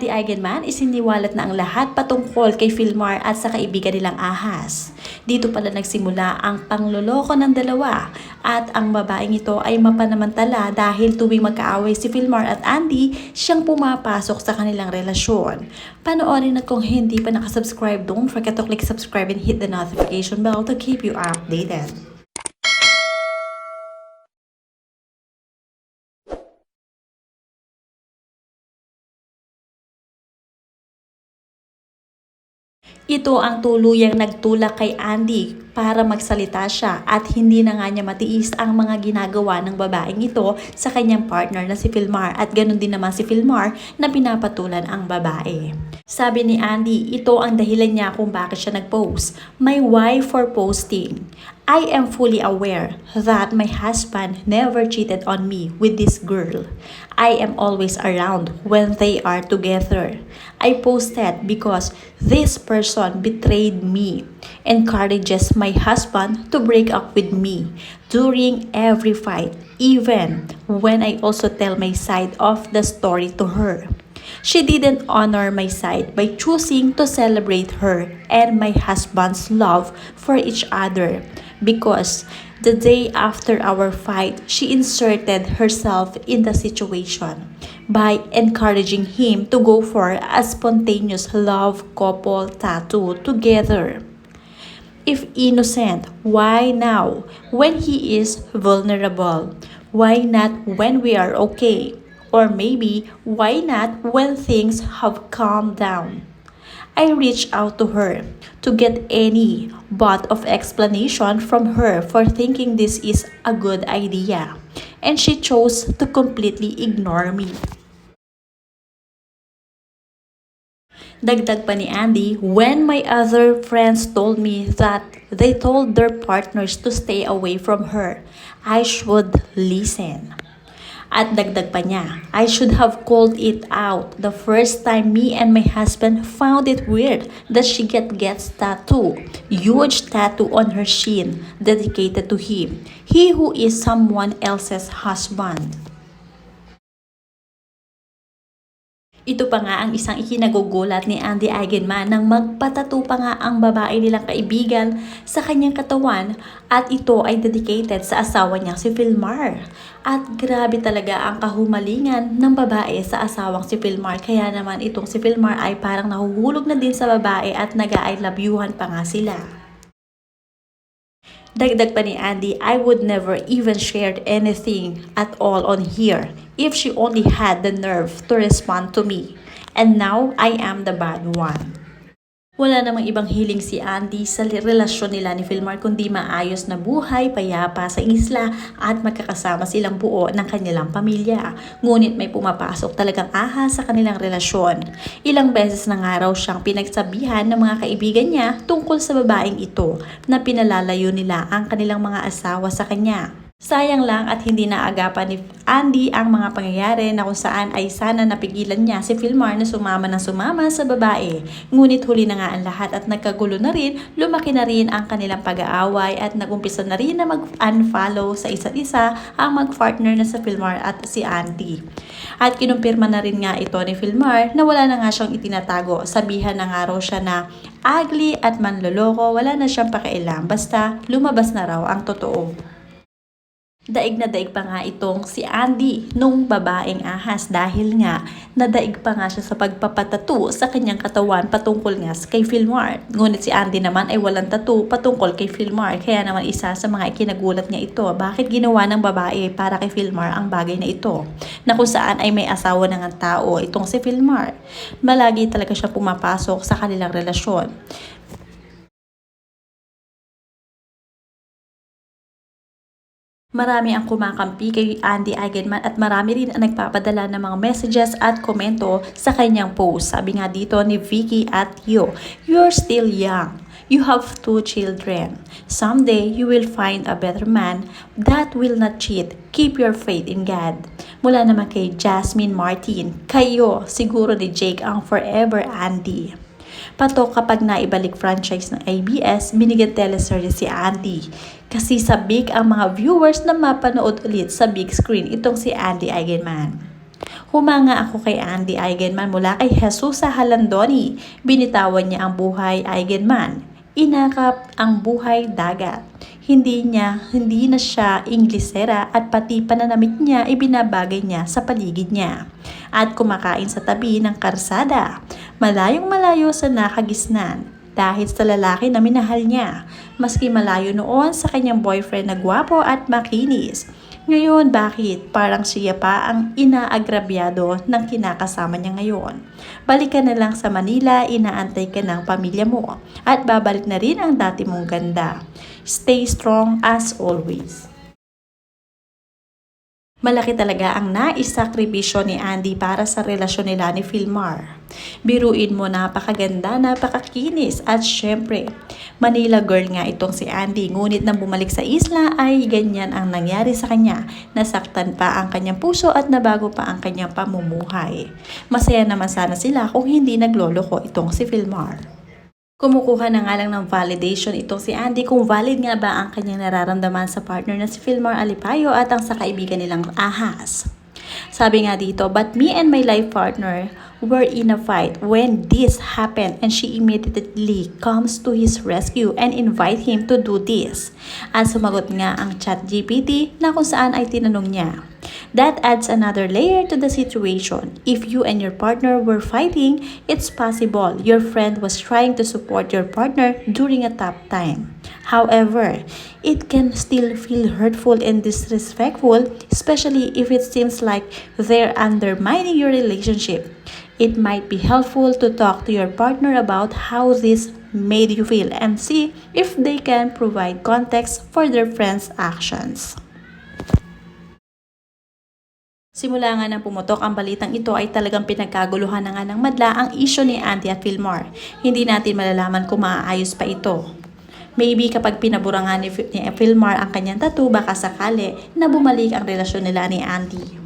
Andy Eigenman isiniwalat na ang lahat patungkol kay Filmar at sa kaibigan nilang ahas. Dito pala nagsimula ang pangloloko ng dalawa at ang babaeng ito ay mapanamantala dahil tuwing magkaaway si Filmar at Andy, siyang pumapasok sa kanilang relasyon. Panoorin at kung hindi pa nakasubscribe, don't forget to click subscribe and hit the notification bell to keep you updated. Ito ang tuluyang nagtulak kay Andy para magsalita siya at hindi na nga niya matiis ang mga ginagawa ng babaeng ito sa kanyang partner na si Filmar at ganun din naman si Filmar na pinapatulan ang babae. Sabi ni Andy, ito ang dahilan niya kung bakit siya nag-post. My why for posting. I am fully aware that my husband never cheated on me with this girl. I am always around when they are together. I posted because this person betrayed me, encourages my husband to break up with me during every fight, even when I also tell my side of the story to her. She didn't honor my side by choosing to celebrate her and my husband's love for each other because the day after our fight, she inserted herself in the situation by encouraging him to go for a spontaneous love couple tattoo together. If innocent, why now? When he is vulnerable? Why not when we are okay? Or maybe, why not when things have calmed down? I reached out to her to get any but of explanation from her for thinking this is a good idea. And she chose to completely ignore me. Dagdag pa ni Andy, when my other friends told me that they told their partners to stay away from her, I should listen. At dagdag pa niya, I should have called it out the first time me and my husband found it weird that she get gets tattoo, huge tattoo on her shin dedicated to him, he who is someone else's husband. Ito pa nga ang isang ikinagugulat ni Andy Eigenman nang magpatato pa nga ang babae nilang kaibigan sa kanyang katawan at ito ay dedicated sa asawa niya si Filmar. At grabe talaga ang kahumalingan ng babae sa asawang si Filmar kaya naman itong si Filmar ay parang nahuhulog na din sa babae at nag-I love you-han pa nga sila. Dagdag pa ni Andy, I would never even shared anything at all on here if she only had the nerve to respond to me. And now, I am the bad one. Wala namang ibang hiling si Andy sa relasyon nila ni Filmar kundi maayos na buhay, payapa sa isla at magkakasama silang buo ng kanilang pamilya. Ngunit may pumapasok talagang ahas sa kanilang relasyon. Ilang beses na nga raw siyang pinagsabihan ng mga kaibigan niya tungkol sa babaeng ito na pinalalayo nila ang kanilang mga asawa sa kanya. Sayang lang at hindi naagapan ni Andy ang mga pangyayari na kung saan ay sana napigilan niya si Filmar na sumama ng sumama sa babae. Ngunit huli na nga ang lahat at nagkagulo na rin, lumaki na rin ang kanilang pag-aaway at nagumpisa na rin na mag-unfollow sa isa't isa ang mag-partner na sa Filmar at si Andy. At kinumpirma na rin nga ito ni Filmar na wala na nga siyang itinatago. Sabihan na nga raw siya na ugly at manloloko, wala na siyang pakialam. Basta lumabas na raw ang totoo. Daig na daig pa nga itong si Andy nung babaeng ahas dahil nga nadaig pa nga siya sa pagpapatato sa kanyang katawan patungkol nga kay Filmar. Ngunit si Andy naman ay walang tattoo patungkol kay Filmar kaya naman isa sa mga ikinagulat niya ito. Bakit ginawa ng babae para kay Filmar ang bagay na ito? Na kung saan ay may asawa na tao itong si Filmar. Malagi talaga siya pumapasok sa kanilang relasyon. Marami ang kumakampi kay Andy Eigenman at marami rin ang nagpapadala ng mga messages at komento sa kanyang post. Sabi nga dito ni Vicky at Yo, You're still young. You have two children. Someday, you will find a better man that will not cheat. Keep your faith in God. Mula naman kay Jasmine Martin, kayo, siguro ni Jake ang forever Andy. Patok kapag naibalik franchise ng ABS, binigyan teleserye si Andy. Kasi sabik ang mga viewers na mapanood ulit sa big screen itong si Andy Eigenman. Humanga ako kay Andy Eigenman mula kay Jesus sa Halandoni. Binitawan niya ang buhay Eigenman. Inakap ang buhay dagat. Hindi niya, hindi na siya Inglesera at pati pananamit niya ibinabagay niya sa paligid niya. At kumakain sa tabi ng karsada. Malayong malayo sa nakagisnan dahil sa lalaki na minahal niya. Maski malayo noon sa kanyang boyfriend na gwapo at makinis. Ngayon, bakit parang siya pa ang inaagrabyado ng kinakasama niya ngayon? Balik ka na lang sa Manila, inaantay ka ng pamilya mo. At babalik na rin ang dati mong ganda. Stay strong as always. Malaki talaga ang naisakripisyo ni Andy para sa relasyon nila ni Philmar. Biruin mo napakaganda, napakakinis at syempre, Manila girl nga itong si Andy. Ngunit nang bumalik sa isla ay ganyan ang nangyari sa kanya. Nasaktan pa ang kanyang puso at nabago pa ang kanyang pamumuhay. Masaya naman sana sila kung hindi nagloloko itong si Philmar. Kumukuha na nga lang ng validation itong si Andy kung valid nga ba ang kanyang nararamdaman sa partner na si Philmar Alipayo at ang sa kaibigan nilang ahas. Sabi nga dito, but me and my life partner were in a fight when this happened and she immediately comes to his rescue and invite him to do this. At sumagot nga ang chat GPT na kung saan ay tinanong niya, That adds another layer to the situation. If you and your partner were fighting, it's possible your friend was trying to support your partner during a tough time. However, it can still feel hurtful and disrespectful, especially if it seems like they're undermining your relationship. It might be helpful to talk to your partner about how this made you feel and see if they can provide context for their friend's actions. Simula nga nang pumutok ang balitang ito ay talagang pinagkaguluhan na nga ng madla ang isyo ni Andy at Fillmore. Hindi natin malalaman kung maaayos pa ito. Maybe kapag pinabura nga ni, ni Fillmore ang kanyang tattoo, baka sakali na bumalik ang relasyon nila ni Andy.